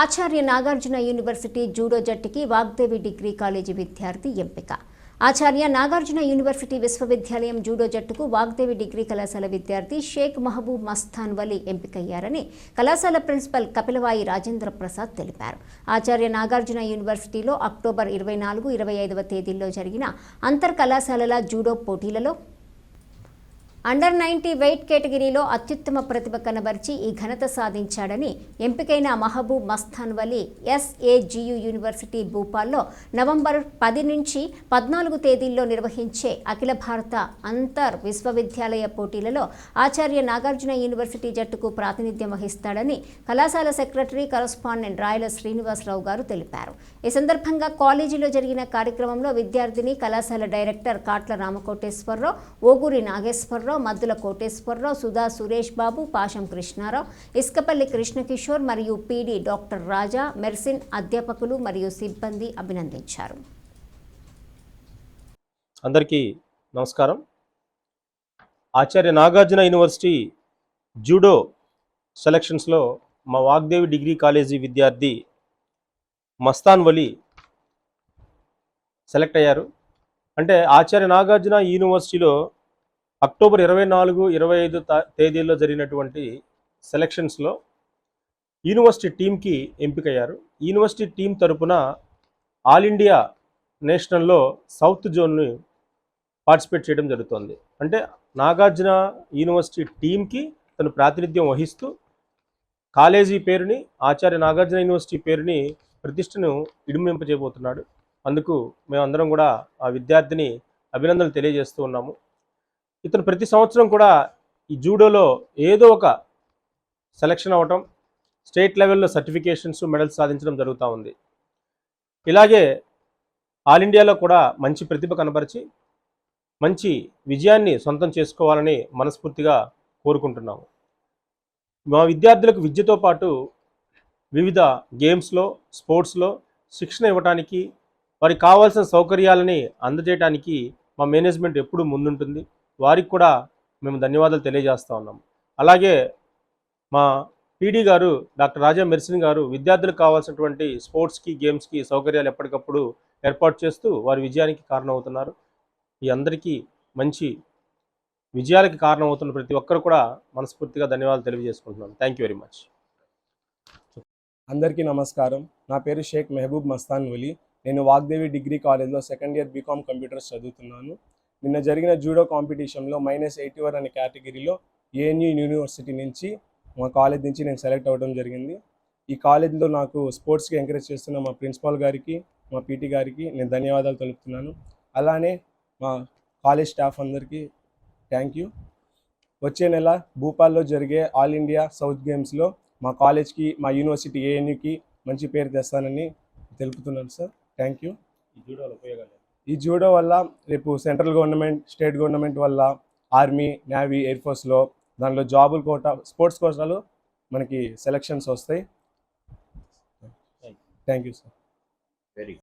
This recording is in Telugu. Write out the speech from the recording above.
ఆచార్య నాగార్జున యూనివర్సిటీ జూడో జట్టుకి వాగ్దేవి డిగ్రీ కాలేజీ విద్యార్థి ఎంపిక. ఆచార్య నాగార్జున యూనివర్సిటీ విశ్వవిద్యాలయం జూడో జట్టుకు వాగ్దేవి డిగ్రీ కళాశాల విద్యార్థి షేక్ మహబూబ్ మస్తాన్ వలి ఎంపికయ్యారని కళాశాల ప్రిన్సిపల్ కపిలవాయి రాజేంద్ర ప్రసాద్ తెలిపారు. ఆచార్య నాగార్జున యూనివర్సిటీలో అక్టోబర్ ఇరవై నాలుగు ఇరవై ఐదవ తేదీల్లో జరిగిన అంతర్ కళాశాలల జూడో పోటీలలో అండర్ నైంటీ వెయిట్ కేటగిరీలో అత్యుత్తమ ప్రతిభ కనబర్చి ఈ ఘనత సాధించాడని ఎంపికైన మహబూబ్ మస్తాన్ వలీ ఎస్ఏజియు యూనివర్సిటీ భూపాల్లో నవంబర్ పది నుంచి పద్నాలుగు తేదీల్లో నిర్వహించే అఖిల భారత అంతర్ విశ్వవిద్యాలయ పోటీలలో ఆచార్య నాగార్జున యూనివర్సిటీ జట్టుకు ప్రాతినిధ్యం వహిస్తాడని కళాశాల సెక్రటరీ కరస్పాండెంట్ రాయల శ్రీనివాసరావు గారు తెలిపారు. ఈ సందర్భంగా కాలేజీలో జరిగిన కార్యక్రమంలో విద్యార్థిని కళాశాల డైరెక్టర్ కాట్ల రామకోటేశ్వరరావు ఓగూరి నాగేశ్వరరావు మద్దుల కోటేశ్వరరావు సుధా సురేష్ బాబు పాశం కృష్ణారావు ఇసుకపల్లి కృష్ణకిషోర్ మరియు పీడీ డాక్టర్ రాజా మెర్సిన్ అధ్యాపకులు మరియు సిబ్బంది అభినందించారు. అందరికీ నమస్కారం. ఆచార్య నాగార్జున యూనివర్సిటీ జూడో సెలక్షన్స్లో మా వాగ్దేవి డిగ్రీ కాలేజీ విద్యార్థి మస్తాన్ వలి సెలెక్ట్ అయ్యారు. అంటే ఆచార్య నాగార్జున యూనివర్సిటీలో అక్టోబర్ ఇరవై నాలుగు ఇరవై ఐదు తేదీల్లో జరిగినటువంటి సెలక్షన్స్లో యూనివర్సిటీ టీంకి ఎంపికయ్యారు. యూనివర్సిటీ టీం తరపున ఆల్ ఇండియా నేషనల్లో సౌత్ జోన్ని పార్టిసిపేట్ చేయడం జరుగుతుంది. అంటే నాగార్జున యూనివర్సిటీ టీంకి తను ప్రాతినిధ్యం వహిస్తూ కాలేజీ పేరుని ఆచార్య నాగార్జున యూనివర్సిటీ పేరుని ప్రతిష్టను ఇడుమింపజేయబోతున్నాడు. అందుకు మేమందరం కూడా ఆ విద్యార్థిని అభినందనలు తెలియజేస్తూ ఉన్నాము. ఇతను ప్రతి సంవత్సరం కూడా ఈ జూడోలో ఏదో ఒక సెలక్షన్ అవ్వటం స్టేట్ లెవెల్లో సర్టిఫికేషన్స్ మెడల్స్ సాధించడం జరుగుతూ ఉంది. ఇలాగే ఆల్ ఇండియాలో కూడా మంచి ప్రతిభ కనబరిచి మంచి విజయాన్ని సొంతం చేసుకోవాలని మనస్ఫూర్తిగా కోరుకుంటున్నాము మా విద్యార్థులకు విద్యతో పాటు వివిధ గేమ్స్లో స్పోర్ట్స్లో శిక్షణ ఇవ్వడానికి వారికి కావాల్సిన సౌకర్యాలని అందజేయడానికి మా మేనేజ్మెంట్ ఎప్పుడూ ముందుంటుంది. వారికి కూడా మేము ధన్యవాదాలు తెలియజేస్తూ ఉన్నాం. అలాగే మా పీడీ గారు డాక్టర్ రాజా మెర్సిన్ గారు విద్యార్థులకు కావాల్సినటువంటి స్పోర్ట్స్కి గేమ్స్కి సౌకర్యాలు ఎప్పటికప్పుడు ఏర్పాటు చేస్తూ వారి విజయానికి కారణమవుతున్నారు. ఈ అందరికీ మంచి విజయాలకి కారణమవుతున్న ప్రతి ఒక్కరు కూడా మనస్ఫూర్తిగా ధన్యవాదాలు తెలియజేసుకుంటున్నాను. థ్యాంక్ యూ వెరీ మచ్ అందరికీ నమస్కారం. నా పేరు షేక్ మెహబూబ్ మస్తాన్ వలి. నేను వాగ్దేవి డిగ్రీ కాలేజ్లో సెకండ్ ఇయర్ బీకామ్ కంప్యూటర్స్ చదువుతున్నాను. నిన్న జరిగిన జూడో కాంపిటీషన్లో మైనస్ ఎయిటీ వన్ అనే కేటగిరీలో ఏఎన్యూ యూనివర్సిటీ నుంచి మా కాలేజ్ నుంచి నేను సెలెక్ట్ అవ్వడం జరిగింది. ఈ కాలేజ్లో నాకు స్పోర్ట్స్కి ఎంకరేజ్ చేస్తున్న మా ప్రిన్సిపాల్ గారికి మా పీటీ గారికి నేను ధన్యవాదాలు తెలుపుతున్నాను. అలానే మా కాలేజ్ స్టాఫ్ అందరికీ థ్యాంక్ యూ. వచ్చే నెల భూపాల్లో జరిగే ఆల్ ఇండియా సౌత్ గేమ్స్లో మా కాలేజ్కి మా యూనివర్సిటీ ఏఎన్యూకి మంచి పేరు తెస్తానని తెలుపుతున్నాను సార్. Thank you. ఈ జూడోలో ఉపయోగాలు ఈ జూడో వల్ల రేపు సెంట్రల్ గవర్నమెంట్ స్టేట్ గవర్నమెంట్ వల్ల ఆర్మీ నేవీ ఎయిర్ ఫోర్స్లో దానిలో జాబులు కోట స్పోర్ట్స్ కోటాలు మనకి సెలక్షన్స్ వస్తాయి. Thank you sir. వెరీ